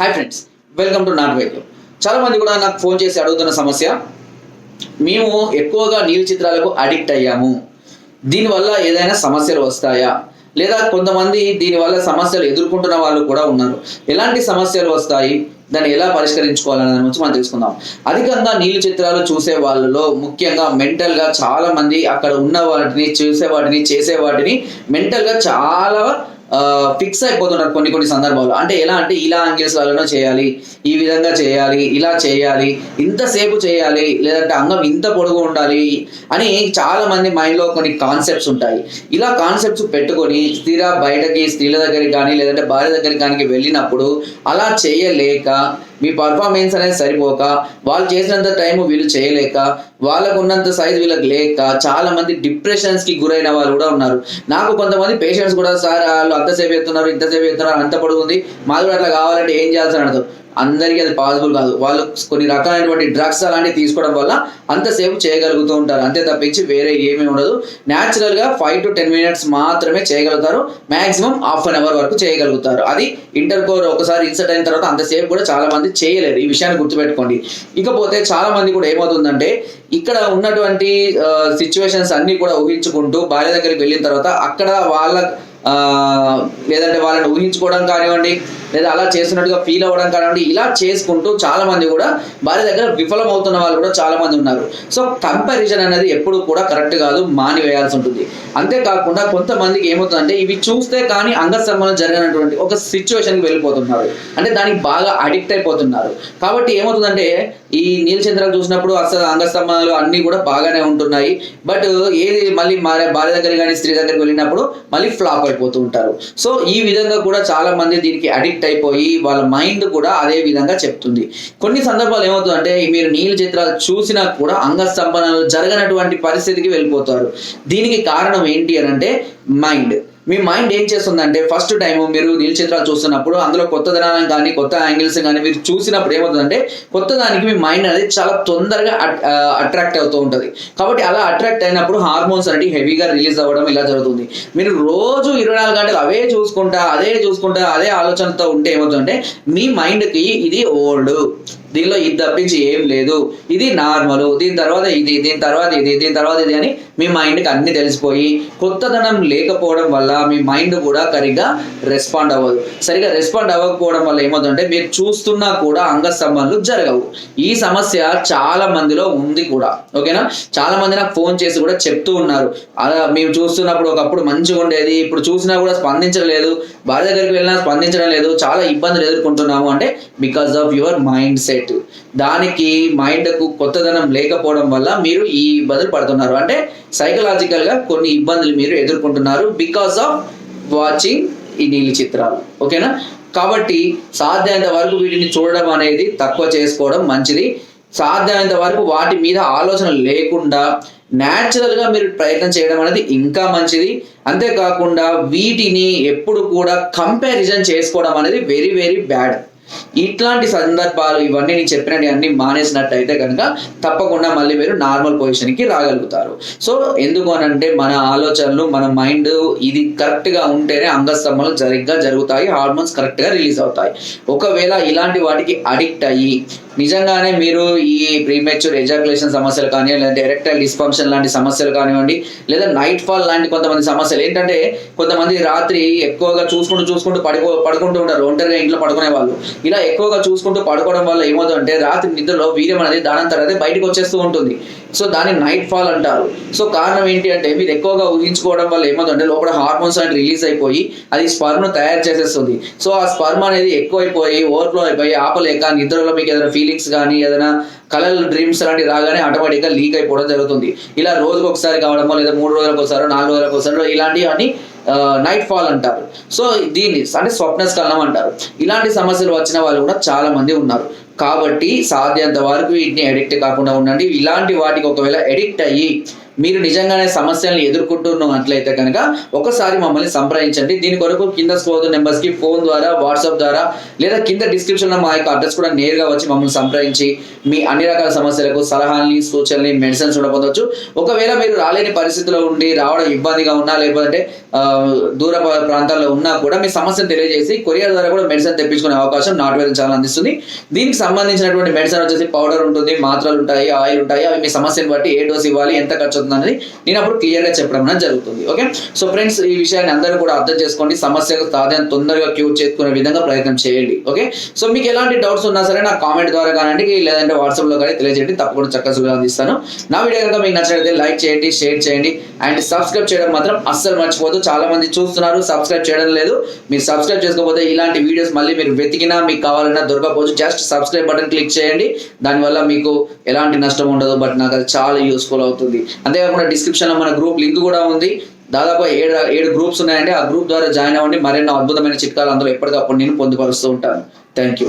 Hi friends welcome to నాట్ వైద్యం చాలా మంది కూడా నాకు ఫోన్ చేసి అడుగుతున్న సమస్య మేము ఎక్కువగా నీళ్ళ చిత్రాలకు అడిక్ట్ అయ్యాము. దీనివల్ల ఏదైనా సమస్యలు వస్తాయా? లేదా కొంతమంది దీనివల్ల సమస్యలు ఎదుర్కొంటున్న వాళ్ళు కూడా ఉన్నారు. ఎలాంటి సమస్యలు వస్తాయి? దాన్ని ఎలా పరిష్కరించుకోవాలనే దాని గురించి మనం తెలుసుకుందాం. అధికంగా నీళ్ళు చిత్రాలు చూసే వాళ్ళలో ముఖ్యంగా మెంటల్గా చాలామంది చాలా మంది అక్కడ ఉన్న వాటిని చూసే వాటిని చేసే వాటిని మెంటల్గా చాలా ఫిక్స్ అయిపోతున్నారు కొన్ని కొన్ని సందర్భాలు అంటే ఎలా అంటే ఇలా యాంగిల్స్ చేయాలి ఈ విధంగా చేయాలి ఇలా చేయాలి ఇంతసేపు చేయాలి లేదంటే అంగం ఇంత పొడుగు ఉండాలి అని చాలా మంది మైండ్లో కొన్ని కాన్సెప్ట్స్ ఉంటాయి. ఇలా కాన్సెప్ట్స్ పెట్టుకొని స్థిర బయటకి స్త్రీల దగ్గరికి కానీ లేదంటే భార్య దగ్గరికి కానీ వెళ్ళినప్పుడు అలా చేయలేక మీ పర్ఫార్మెన్స్ అనేది సరిపోక వాళ్ళు చేసినంత టైం వీళ్ళు చేయలేక వాళ్ళకు ఉన్నంత సైజ్ వీళ్ళకి లేక చాలా మంది డిప్రెషన్స్కి గురైన వాళ్ళు కూడా ఉన్నారు. నాకు కొంతమంది పేషెంట్స్ కూడా సార్ వాళ్ళు అంతసేపు ఎత్తున్నారు ఇంతసేపు ఎత్తున్నారు అంత పడుతుంది మాది కూడా అట్లా కావాలంటే ఏం చేయాల్సి అడదు అందరికీ అది పాసిబుల్ కాదు. వాళ్ళు కొన్ని రకాలైనటువంటి డ్రగ్స్ అలాంటివి తీసుకోవడం వల్ల అంతసేపు చేయగలుగుతూ ఉంటారు. అంతే తప్పించి వేరే ఏమీ ఉండదు. న్యాచురల్గా ఫైవ్ టు టెన్ మినిట్స్ మాత్రమే చేయగలుగుతారు. మ్యాక్సిమం హాఫ్ అన్ అవర్ వరకు చేయగలుగుతారు. అది ఇంటర్ కోర్ ఒకసారి ఇన్సర్ట్ అయిన తర్వాత అంతసేపు కూడా చాలా మంది చేయలేరు. ఈ విషయాన్ని గుర్తుపెట్టుకోండి. ఇకపోతే చాలా మంది కూడా ఏమవుతుందంటే ఇక్కడ ఉన్నటువంటి సిచ్యువేషన్స్ అన్ని కూడా ఊహించుకుంటూ భార్య దగ్గరికి వెళ్ళిన తర్వాత అక్కడ వాళ్ళ లేదంటే వాళ్ళని ఊహించుకోవడం కానివ్వండి లేదా అలా చేస్తున్నట్టుగా ఫీల్ అవ్వడం కానివ్వండి ఇలా చేసుకుంటూ చాలా మంది కూడా భార్య దగ్గర విఫలం అవుతున్న వాళ్ళు కూడా చాలా మంది ఉన్నారు. సో కంపారిజన్ అనేది ఎప్పుడు కూడా కరెక్ట్ కాదు మానివేయాల్సి ఉంటుంది. అంతేకాకుండా కొంతమందికి ఏమవుతుందంటే ఇవి చూస్తే కానీ అంగస్తంభనం జరిగినటువంటి ఒక సిచ్యువేషన్కి వెళ్ళిపోతున్నారు. అంటే దానికి బాగా అడిక్ట్ అయిపోతున్నారు. కాబట్టి ఏమవుతుందంటే ఈ నీలచంద్రాలు చూసినప్పుడు అసలు అంగస్తంభనాలు అన్నీ కూడా బాగానే ఉంటున్నాయి. బట్ ఏది మళ్ళీ భార్య దగ్గర కానీ స్త్రీ దగ్గరికి వెళ్ళినప్పుడు మళ్ళీ ఫ్లాప్ అయిపోతూ ఉంటారు సో ఈ విధంగా కూడా చాలా మంది దీనికి అడిక్ట్ అయిపోయి వాళ్ళ మైండ్ కూడా అదే విధంగా చెప్తుంది. కొన్ని సందర్భాలు ఏమవుతుందంటే మీరు నీళ్ళ చిత్రాలు చూసినా కూడా అంగస్తంభనాలు జరగనటువంటి పరిస్థితికి వెళ్ళిపోతారు. దీనికి కారణం ఏంటి అని అంటే మైండ్. మీ మైండ్ ఏం చేస్తుందంటే ఫస్ట్ టైం మీరు నీలచిత్రాలు చూస్తున్నప్పుడు అందులో కొత్త కానీ కొత్త యాంగిల్స్ కానీ మీరు చూసినప్పుడు ఏమవుతుందంటే కొత్త దానికి మీ మైండ్ అనేది చాలా తొందరగా అట్రాక్ట్ అవుతూ ఉంటుంది. కాబట్టి అలా అట్రాక్ట్ అయినప్పుడు హార్మోన్స్ అనేవి హెవీగా రిలీజ్ అవ్వడం ఇలా జరుగుతుంది. మీరు రోజు ఇరవై నాలుగు గంటలు అవే చూసుకుంటా అదే చూసుకుంటా అదే ఆలోచనతో ఉంటే ఏమవుతుందంటే మీ మైండ్కి ఇది ఓల్డ్ దీనిలో ఇది తప్పించి ఏం లేదు. ఇది నార్మల్ దీని తర్వాత ఇది దీని తర్వాత ఇది దీని తర్వాత ఇది అని మీ మైండ్కి అన్ని తెలిసిపోయి కొత్తదనం లేకపోవడం వల్ల మీ మైండ్ కూడా సరిగ్గా రెస్పాండ్ అవ్వదు. సరిగా రెస్పాండ్ అవ్వకపోవడం వల్ల ఏమవుతుందంటే మీరు చూస్తున్నా కూడా అంగస్తంభనలు జరగవు. ఈ సమస్య చాలా మందిలో ఉంది కూడా. ఓకేనా? చాలా మంది నాకు ఫోన్ చేసి కూడా చెప్తూ ఉన్నారు. అలా మేము చూస్తున్నప్పుడు ఒకప్పుడు మంచిగా ఉండేది ఇప్పుడు చూసినా కూడా స్పందించడం లేదు భార్య దగ్గరికి వెళ్ళినా స్పందించడం లేదు చాలా ఇబ్బందులు ఎదుర్కొంటున్నాము అంటే because of your mind set దానికి మైండ్కు కొత్తదనం లేకపోవడం వల్ల మీరు ఈ ఇబ్బందులు పడుతున్నారు. అంటే సైకలాజికల్గా కొన్ని ఇబ్బందులు మీరు ఎదుర్కొంటున్నారు. బికాస్ ఆఫ్ వాచింగ్ ఈ నీలి చిత్రాలు. ఓకేనా? కాబట్టి సాధ్యమైనంత వరకు వీటిని చూడడం అనేది తక్కువ చేసుకోవడం మంచిది. సాధ్యమైనంత వరకు వాటి మీద ఆలోచన లేకుండా న్యాచురల్గా మీరు ప్రయత్నం చేయడం అనేది ఇంకా మంచిది. అంతేకాకుండా వీటిని ఎప్పుడు కూడా కంపారిజన్ చేసుకోవడం అనేది వెరీ వెరీ బ్యాడ్ ఇట్లాంటి సందర్భాలు ఇవన్నీ నేను చెప్పినవి అన్ని మానేసినట్టయితే కనుక తప్పకుండా మళ్ళీ మీరు నార్మల్ పొజిషన్కి రాగలుగుతారు. సో ఎందుకు అని అంటే మన ఆలోచనలు మన మైండ్ ఇది కరెక్ట్గా ఉంటేనే అంగస్తంభాలు సరిగ్గా జరుగుతాయి హార్మోన్స్ కరెక్ట్గా రిలీజ్ అవుతాయి. ఒకవేళ ఇలాంటి వాటికి అడిక్ట్ అయ్యి నిజంగానే మీరు ఈ ప్రీమెచ్యూర్ ఎజాకులేషన్ సమస్యలు కానీ లేదంటే ఎరెక్టైల్ డిస్ఫంక్షన్ లాంటి సమస్యలు కానివ్వండి లేదా నైట్ ఫాల్ లాంటి కొంతమంది సమస్యలు. ఏంటంటే కొంతమంది రాత్రి ఎక్కువగా చూసుకుంటూ చూసుకుంటూ పడుకో పడుకుంటూ ఉంటారు. ఒంటరిగా ఇంట్లో పడుకునే వాళ్ళు. ఇలా ఎక్కువగా చూసుకుంటూ పడుకోవడం వల్ల ఏమవుతుందంటే రాత్రి నిద్రలో వీర్యం అనేది దాని తర్వాత బయటకు వచ్చేస్తూ ఉంటుంది. సో దాన్ని నైట్ ఫాల్ అంటారు. సో కారణం ఏంటి అంటే మీరు ఎక్కువగా ఊహించుకోవడం వల్ల ఏమవుతుందంటే లోపల హార్మోన్స్ అనేది రిలీజ్ అయిపోయి అది స్పర్మ్ను తయారు చేసేస్తుంది. సో ఆ స్పర్మ్ అనేది ఎక్కువైపోయి ఓవర్ఫ్లో అయిపోయి ఆపలేక నిద్రలో మీకు ఏదైనా ఫీలింగ్స్ కానీ ఏదైనా కలర్ డ్రీమ్స్ లాంటివి రాగానే ఆటోమేటిక్గా లీక్ అయిపోవడం జరుగుతుంది. ఇలా రోజుకు ఒకసారి కావడమో లేదా మూడు రోజులకు ఒకసారి నాలుగు రోజులకు ఒకసారి అని నైట్ ఫాల్ అంటారు. సో దీన్ని అంటే స్వప్నస్కలనం అంటారు. ఇలాంటి సమస్యలు వచ్చిన వాళ్ళు కూడా చాలా మంది ఉన్నారు. కాబట్టి సాధ్యంత వరకు వీటిని అడిక్ట్ కాకుండా ఉండండి. ఇలాంటి వాటికి ఒకవేళ అడిక్ట్ అయ్యి మీరు నిజంగానే సమస్యలను ఎదుర్కొంటున్నట్లయితే కనుక ఒకసారి మమ్మల్ని సంప్రదించండి. దీని కొరకు కింద స్కోర్ నెంబర్స్కి ఫోన్ ద్వారా వాట్సాప్ ద్వారా లేదా కింద డిస్క్రిప్షన్లో మా యొక్క అడ్రస్ కూడా నేరుగా వచ్చి మమ్మల్ని సంప్రదించి మీ అన్ని రకాల సమస్యలకు సలహాలని సూచనలు మెడిసిన్స్ కూడా పొందవచ్చు ఒకవేళ మీరు రాలేని పరిస్థితిలో ఉండి రావడం ఇబ్బందిగా ఉన్నా లేకపోతే దూర ప్రాంతాల్లో ఉన్నా కూడా మీ సమస్యను తెలియజేసి కొరియర్ ద్వారా కూడా మెడిసిన్ తెప్పించుకునే అవకాశం నాటు వైద్యం చాలా అందిస్తుంది. దీనికి సంబంధించినటువంటి మెడిసిన్ వచ్చేసి పౌడర్ ఉంటుంది మాత్రలు ఉంటాయి ఆయిల్ ఉంటాయి అవి మీ సమస్యను బట్టి ఏ డోస్ ఇవ్వాలి ఎంత ఖర్చు జరుగుతుంది అనేది నేను అప్పుడు క్లియర్గా చెప్పడం అనేది జరుగుతుంది. ఓకే? సో ఫ్రెండ్స్ ఈ విషయాన్ని అందరూ కూడా అర్థం చేసుకోండి. సమస్యకు సాధ్యం తొందరగా క్యూర్ చేసుకునే విధంగా ప్రయత్నం చేయండి. ఓకే? సో మీకు ఎలాంటి డౌట్స్ ఉన్నా సరే నా కామెంట్ ద్వారా కానివ్వండి లేదంటే వాట్సాప్లో కానీ తెలియజేయండి. తప్పకుండా చక్కగా అందిస్తాను. నా వీడియో కనుక మీకు నచ్చినట్లయితే లైక్ చేయండి షేర్ చేయండి అండ్ సబ్స్క్రైబ్ చేయడం మాత్రం అస్సలు మర్చిపోదు చాలా మంది చూస్తున్నారు సబ్స్క్రైబ్ చేయడం లేదు. మీరు సబ్స్క్రైబ్ చేసుకోకపోతే ఇలాంటి వీడియోస్ మళ్ళీ మీరు వెతికినా మీకు కావాలన్నా దొరకకపోవచ్చు. జస్ట్ సబ్స్క్రైబ్ బటన్ క్లిక్ చేయండి. దానివల్ల మీకు ఎలాంటి నష్టం ఉండదు బట్ నాకు అది చాలా యూస్ఫుల్ అవుతుంది. అంతేకాకుండా డిస్క్రిప్షన్లో మన గ్రూప్ లింక్ కూడా ఉంది. దాదాపు ఏడు ఏడు గ్రూప్స్ ఉన్నాయండి. ఆ గ్రూప్ ద్వారా జాయిన్ అవ్వండి. మరెన్నో అద్భుతమైన చిట్కాలు అందులో ఎప్పటికప్పుడు నేను పొందుపరుస్తూ ఉంటాను. Thank you